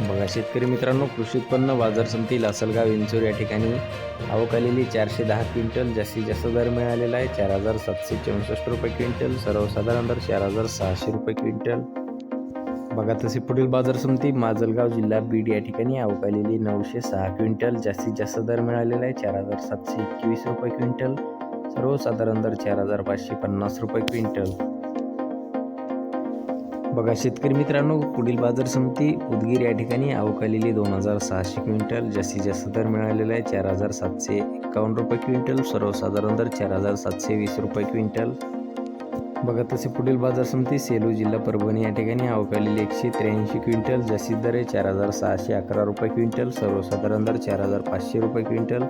बघा शेतकरी मित्रांनो कृषी उत्पन्न बाजार समिती लासलगाव इंचूर या ठिकाणी आवक आलेली चारशे दहा क्विंटल जास्तीत जास्त दर मिळालेला आहे चार हजार सातशे चौसष्ट रुपये क्विंटल सर्वसाधारण दर चार हजार सहाशे रुपये क्विंटल. बघा तसे पुढील बाजार समिती माजलगाव जिल्हा बीड या ठिकाणी आवक आलेली नऊशे सहा क्विंटल जास्तीत जास्त दर मिळालेला आहे चार हजार सातशे एकवीस रुपये क्विंटल सर्वसाधारण दर चार हजार पाचशे पन्नास रुपये क्विंटल. बघा शेतकरी मित्रांनो पुढील बाजार समिती उदगीर या ठिकाणी अवकालेली दोन हजार सहाशे क्विंटल जास्तीत जास्त दर मिळालेला आहे चार हजार सातशे एकावन्न रुपये क्विंटल सर्वसाधारण दर चार हजार सातशे वीस रुपये क्विंटल. बघा तसे पुढील बाजार समिती सेलू जिल्हा परभणी या ठिकाणी अवकालेली एकशे त्र्याऐंशी क्विंटल जास्तीत दर आहे चार हजार सहाशे अकरा रुपये क्विंटल सर्वसाधारण दर चार हजार पाचशे रुपये क्विंटल.